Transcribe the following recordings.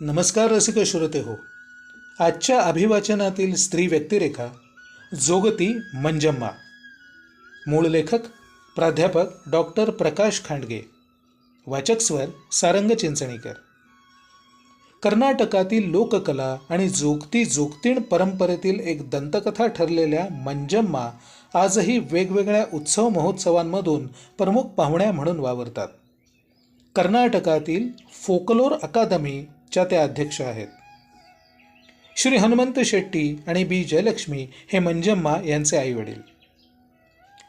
नमस्कार रसिक श्रोते हो. आजच्या अभिवाचनातील स्त्री व्यक्तिरेखा जोगती मंजम्मा. मूळ लेखक प्राध्यापक डॉक्टर प्रकाश खांडगे. वाचक स्वर सारंग चिंचणीकर. कर्नाटकातील लोककला आणि जोगती जोगतीण परंपरेतील एक दंतकथा ठरलेल्या मंजम्मा आजही वेगवेगळ्या उत्सव महोत्सवांमधून प्रमुख पाहुण्या म्हणून वावरतात. कर्नाटकातील फोकलोर अकादमी च्या त्या अध्यक्ष आहेत. श्री हनुमंत शेट्टी आणि बी जयलक्ष्मी हे मंजम्मा यांचे आईवडील.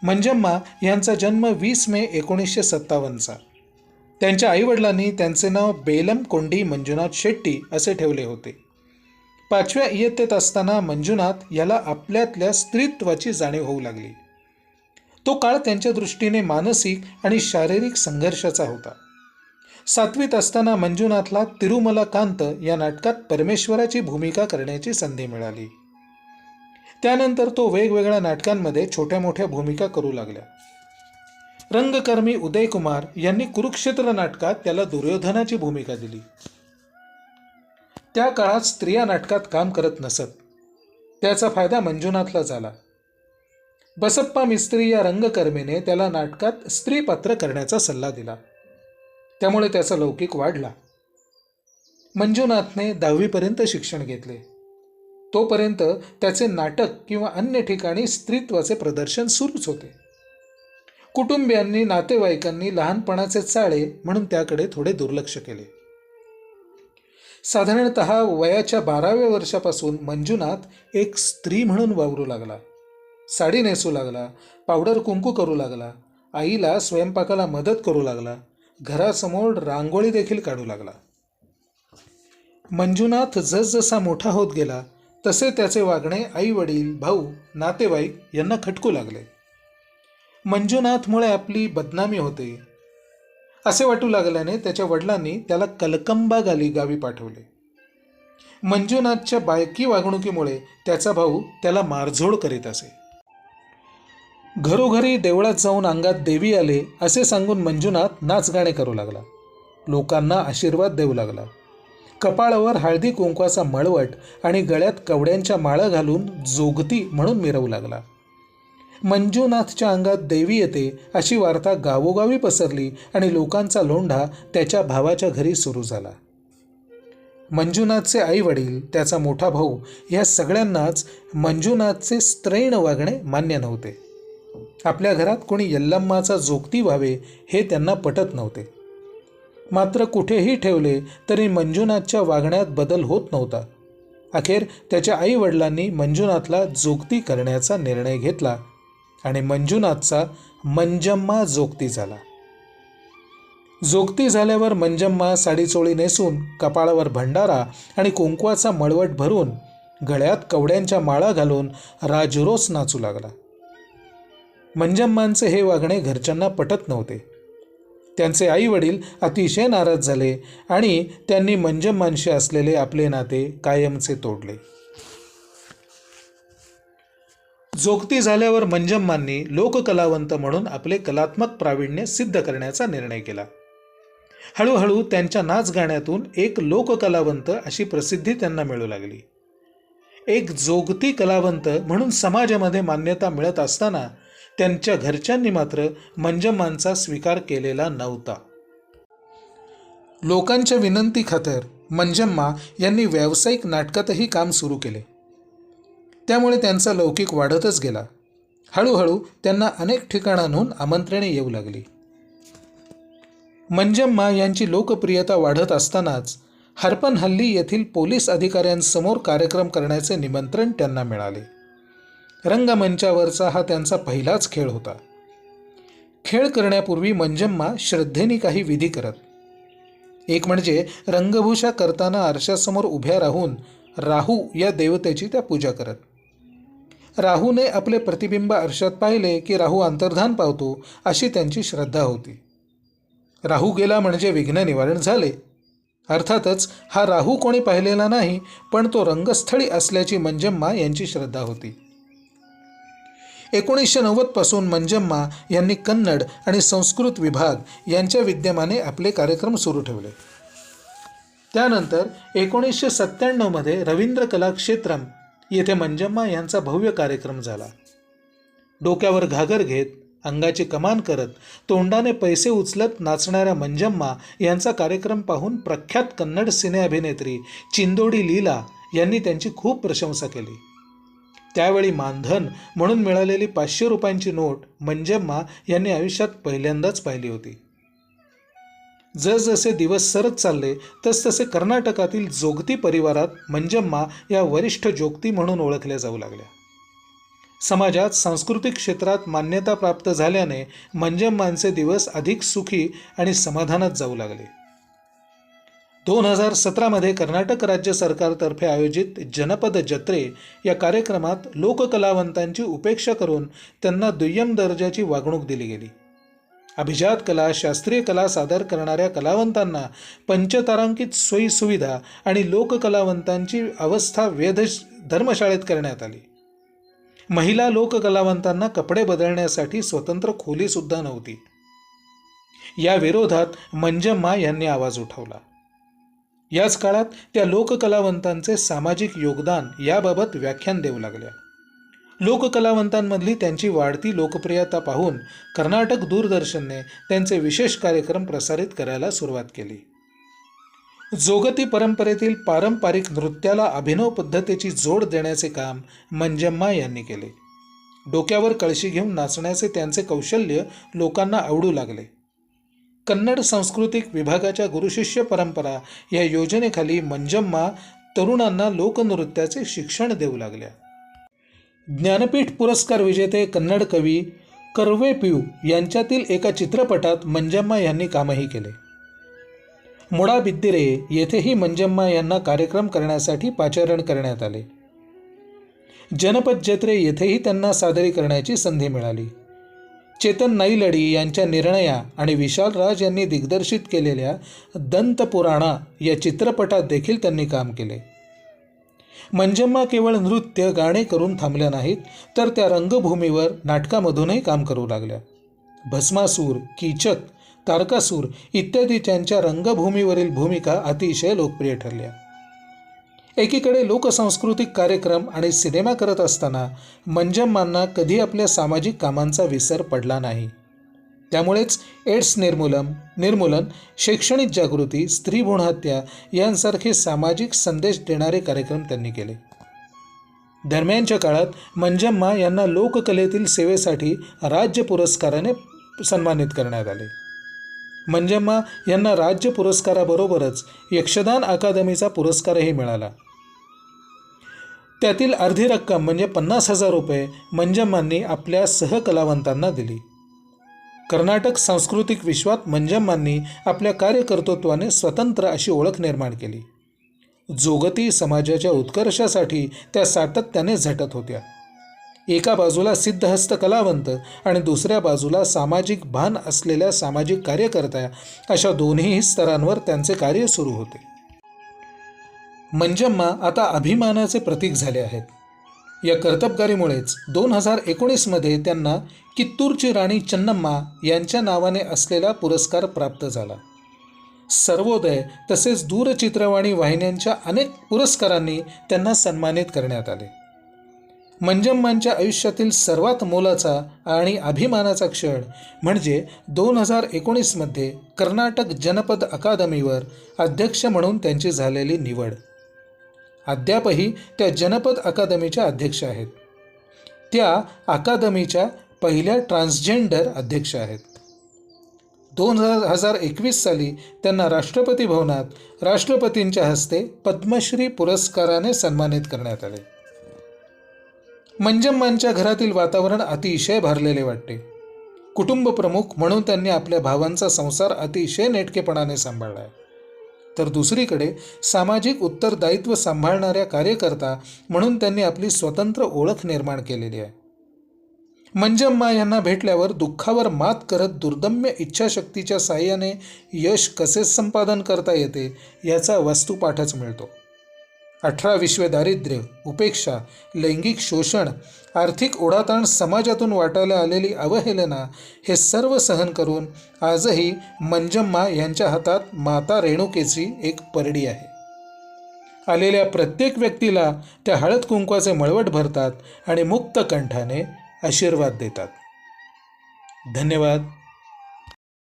मंजम्मा यांचा जन्म वीस मे एकोणीसशे सत्तावन्नचा. त्यांच्या आईवडिलांनी त्यांचे नाव बेलम कोंडी मंजुनाथ शेट्टी असे ठेवले होते. पाचव्या इयत्तेत असताना मंजुनाथ याला आपल्यातल्या स्त्रीत्वाची जाणीव होऊ लागली. तो काळ त्यांच्या दृष्टीने मानसिक आणि शारीरिक संघर्षाचा होता. सातवीत असताना मंजुनाथला तिरुमला कांत या नाटकात परमेश्वराची भूमिका करण्याची संधी मिळाली. त्यानंतर तो वेगवेगळ्या नाटकांमध्ये छोट्या मोठ्या भूमिका करू लागल्या रंगकर्मी उदयकुमार यांनी कुरुक्षेत्र नाटकात त्याला दुर्योधनाची भूमिका दिली. त्या काळात स्त्रिया नाटकात काम करत नसत. त्याचा फायदा मंजुनाथला झाला. बसप्पा मिस्त्री या रंगकर्मीने त्याला नाटकात स्त्री पात्र करण्याचा सल्ला दिला. त्यामुळे त्याचा लौकिक वाढला. मंजुनाथने दहावीपर्यंत शिक्षण घेतले. तोपर्यंत त्याचे नाटक किंवा अन्य ठिकाणी स्त्रीत्वाचे प्रदर्शन सुरूच होते. कुटुंबियांनी नातेवाईकांनी लहानपणाचे चाळे म्हणून त्याकडे थोडे दुर्लक्ष केले. साधारणत वयाच्या बाराव्या वर्षापासून मंजुनाथ एक स्त्री म्हणून वावरू लागला. साडी नेसू लागला पावडर कुंकू करू लागला आईला स्वयंपाकाला मदत करू लागला घरासमोर रांगोळी देखील काढू लागला. मंजुनाथ जसजसा मोठा होत गेला तसे त्याचे वागणे आई वडील भाऊ नातेवाईक यांना खटकू लागले. मंजुनाथमुळे आपली बदनामी होते. असे वाटू लागल्याने त्याच्या वडिलांनी त्याला कलकंबा गाली गावी पाठवले. मंजुनाथच्या बायकी वागणुकीमुळे त्याचा भाऊ त्याला मारझोड करीत असे. घरोघरी देवळात जाऊन अंगात देवी आले असे सांगून मंजुनाथ नाचगाणे करू लागला. लोकांना आशीर्वाद देऊ लागला. कपाळावर हळदी कुंकवाचा मळवट आणि गळ्यात कवड्यांच्या माळा घालून जोगती म्हणून मिरवू लागला. मंजुनाथच्या अंगात देवी येते अशी वार्ता गावोगावी पसरली आणि लोकांचा लोंढा त्याच्या भावाच्या घरी सुरू झाला. मंजुनाथचे आई वडील त्याचा मोठा भाऊ या सगळ्यांनाच मंजुनाथचे स्त्रैण वागणे मान्य नव्हते. आपल्या घरात कोणी यल्लम्माचा जोगती व्हावे हे त्यांना पटत नव्हते. मात्र कुठेही ठेवले तरी मंजुनाथच्या वागण्यात बदल होत नव्हता. अखेर त्याच्या आईवडिलांनी मंजुनाथला जोगती करण्याचा निर्णय घेतला आणि मंजुनाथचा मंजम्मा जोगती झाला. जोगती झाल्यावर मंजम्मा साडीचोळी नेसून कपाळावर भंडारा आणि कुंकवाचा मळवट भरून गळ्यात कवड्यांच्या माळा घालून राजरोस नाचू लागला. मंजम्मांचे हे वागणे घरच्यांना पटत नव्हते. त्यांचे आई वडील अतिशय नाराज झाले आणि त्यांनी मंजम्मांशी असलेले आपले नाते कायमचे तोडले. जोगती झाल्यावर मंजम्मांनी लोककलावंत म्हणून आपले कलात्मक प्रावीण्य सिद्ध करण्याचा निर्णय केला. हळूहळू त्यांच्या नाच गाण्यातून एक लोककलावंत अशी प्रसिद्धी त्यांना मिळू लागली. एक जोगती कलावंत म्हणून समाजामध्ये मान्यता मिळत असताना त्यांच्या घरच्यांनी मात्र मंजम्मांचा स्वीकार केलेला नव्हता. लोकांच्या विनंती खातर मंजम्मा यांनी व्यावसायिक नाटकातही काम सुरू केले. त्यामुळे त्यांचा लौकिक वाढतच गेला. हळूहळू त्यांना अनेक ठिकाणांहून आमंत्रणे येऊ लागली. मंजम्मा यांची लोकप्रियता वाढत असतानाच हरपनहल्ली येथील पोलीस अधिकाऱ्यांसमोर कार्यक्रम करण्याचे निमंत्रण त्यांना मिळाले. रंगमंचावरचा हा त्यांचा पहिलाच खेळ होता. खेळ करण्यापूर्वी मंजम्मा श्रद्धेने काही विधी करत. एक म्हणजे रंगभूषा करताना आरशासमोर उभ्या राहून राहू या देवतेची त्या पूजा करत. राहूने आपले प्रतिबिंब आरशात पाहिले की राहू अंतर्धान पावतो अशी त्यांची श्रद्धा होती. राहू गेला म्हणजे विघ्न निवारण झाले. अर्थातच हा राहू कोणी पाहिलेला नाही पण तो रंगस्थळी असल्याची मंजम्मा यांची श्रद्धा होती. एकोणीसशे नव्वदपासून मंजम्मा यांनी कन्नड आणि संस्कृत विभाग यांच्या विद्यमाने आपले कार्यक्रम सुरू ठेवले. त्यानंतर एकोणीसशे सत्त्याण्णवमध्ये रवींद्र कलाक्षेत्रम येथे मंजम्मा यांचा भव्य कार्यक्रम झाला. डोक्यावर घागर घेत अंगाची कमान करत तोंडाने पैसे उचलत नाचणाऱ्या मंजम्मा यांचा कार्यक्रम पाहून प्रख्यात कन्नड सिने अभिनेत्री चिंदोडी लीला यांनी त्यांची खूप प्रशंसा केली. त्यावेळी मानधन म्हणून मिळालेली पाचशे रुपयांची नोट मंजम्मा यांनी आयुष्यात पहिल्यांदाच पाहिली होती. जसजसे दिवस सरत चालले तसतसे कर्नाटकातील जोगती परिवारात मंजम्मा या वरिष्ठ जोगती म्हणून ओळखल्या जाऊ लागल्या. समाजात सांस्कृतिक क्षेत्रात मान्यता प्राप्त झाल्याने मंजम्मांचे दिवस अधिक सुखी आणि समाधानात जाऊ लागले. दोन हजार सतरामध्ये कर्नाटक राज्य सरकारतर्फे आयोजित जनपद जत्रे या कार्यक्रमात लोककलावंतांची उपेक्षा करून त्यांना दुय्यम दर्जाची वागणूक दिली गेली. अभिजात कला शास्त्रीय कला सादर करणाऱ्या कलावंतांना पंचतारांकित सोयीसुविधा आणि लोककलावंतांची अवस्था वेध धर्मशाळेत करण्यात आली. महिला लोककलावंतांना कपडे बदलण्यासाठी स्वतंत्र खोलीसुद्धा नव्हती. या विरोधात मंजम्मा यांनी आवाज उठवला. याच काळात त्या लोककलावंतांचे सामाजिक योगदान याबाबत व्याख्यान देऊ लागल्या. लोककलावंतांमधली त्यांची वाढती लोकप्रियता पाहून कर्नाटक दूरदर्शनने त्यांचे विशेष कार्यक्रम प्रसारित करायला सुरुवात केली. जोगती परंपरेतील पारंपरिक नृत्याला अभिनव पद्धतीची जोड देण्याचे काम मंजम्मा यांनी केले. डोक्यावर कळशी घेऊन नाचण्याचे त्यांचे कौशल्य लोकांना आवडू लागले. कन्नड सांस्कृतिक विभागाच्या गुरुशिष्य परंपरा या योजनेखाली मंजम्मा तरुणांना लोकनृत्याचे शिक्षण देऊ लागल्या. ज्ञानपीठ पुरस्कार विजेते कन्नड कवी कर्वे पियू यांच्यातील एका चित्रपटात मंजम्मा यांनी कामही केले. मोडाबिद्दिरे येथेही मंजम्मा यांना कार्यक्रम करण्यासाठी पाचारण करण्यात आले. जनपद जत्रे येथेही त्यांना सादरीकरणाची संधी मिळाली. चेतन नाईलडी यांच्या निर्णया आणि विशाल राज यांनी दिग्दर्शित केलेल्या दंतपुराणा या चित्रपटात देखील त्यांनी काम केले. मंजम्मा केवळ नृत्य गाणे करून थांबल्या नाहीत तर त्या रंगभूमीवर नाटकामधूनही काम करू लागल्या. भस्मासूर कीचक तारकासूर इत्यादी त्यांच्या रंगभूमीवरील भूमिका अतिशय लोकप्रिय ठरल्या. एकीकडे लोकसांस्कृतिक कार्यक्रम आणि सिनेमा करत असताना मंजम्मांना कधी आपल्या सामाजिक कामांचा विसर पडला नाही. त्यामुळेच एड्स निर्मूलन निर्मूलन शैक्षणिक जागृती स्त्री भ्रूणहत्या यांसारखे सामाजिक संदेश देणारे कार्यक्रम त्यांनी केले. दरम्यानच्या काळात मंजम्मा यांना लोककलेतील सेवेसाठी राज्य पुरस्काराने सन्मानित करण्यात आले. मंजम्मा यांना राज्य पुरस्काराबरोबरच यक्षदान अकादमीचा पुरस्कारही मिळाला. त्यातील अर्धी रक्कम म्हणजे पन्नास हजार रुपये मंजम्मांनी आपल्या सहकलावंतांना दिली. कर्नाटक सांस्कृतिक विश्वात मंजम्मांनी आपल्या कार्यकर्तृत्वाने स्वतंत्र अशी ओळख निर्माण केली. जोगती समाजाच्या उत्कर्षासाठी त्या सातत्याने झटत होत्या. एका बाजूला सिद्धहस्त कलावंत आणि दुसऱ्या बाजूला सामाजिक भान असलेल्या सामाजिक कार्यकर्त्या अशा दोन्ही स्तरांवर त्यांचे कार्य सुरू होते. म्हणजे मंजम्मा आता अभिमानाचे प्रतीक झाले आहेत. या कर्तबगारीमुळेच दोन हजार एकोणीसमध्ये त्यांना कित्तूरची राणी चन्नम्मा यांच्या नावाने असलेला पुरस्कार प्राप्त झाला. सर्वोदय तसेच दूरचित्रवाणी वाहिन्यांच्या अनेक पुरस्कारांनी त्यांना सन्मानित करण्यात आले. मंजम्मांच्या आयुष्यातील सर्वात मोलाचा आणि अभिमानाचा क्षण म्हणजे दोन हजार एकोणीसमध्ये कर्नाटक जनपद अकादमीवर अध्यक्ष म्हणून त्यांची झालेली निवड. अद्यापही त्या जनपद अकादमीच्या अध्यक्ष आहेत. त्या अकादमीच्या पहिल्या ट्रान्सजेंडर अध्यक्ष आहेत. दोन हजार एकवीस साली त्यांना राष्ट्रपती भवनात राष्ट्रपतींच्या हस्ते पद्मश्री पुरस्काराने सन्मानित करण्यात आले. मंजम्मांच्या घरातील वातावरण अतिशय भरलेले वाटते. कुटुंब प्रमुख म्हणून त्यांनी आपल्या भावांचा संसार अतिशय नेटकेपणाने सांभाळला आहे. तर दुसरीकडे सामाजिक उत्तरदायित्व सांभाळणाऱ्या कार्यकर्ता म्हणून त्यांनी आपली स्वतंत्र ओळख निर्माण केलेली आहे. मंजम्मा यांना भेटल्यावर दुःखावर मात करत दुर्दम्य इच्छाशक्तीच्या साह्याने यश कसे संपादन करता येते याचा वस्तुपाठच मिळतो. अठरा विश्व दारिद्र्य उपेक्षा लैंगिक शोषण आर्थिक ओढाताण समाजातून वाटायला आलेली अवहेलना हे सर्व सहन करून आजही मंजम्मा यांच्या हातात माता रेणुकेची एक परडी आहे. आलेल्या प्रत्येक व्यक्तीला त्या हळद कुंकवाचे मळवट भरतात आणि मुक्त कंठाने आशीर्वाद देतात. धन्यवाद.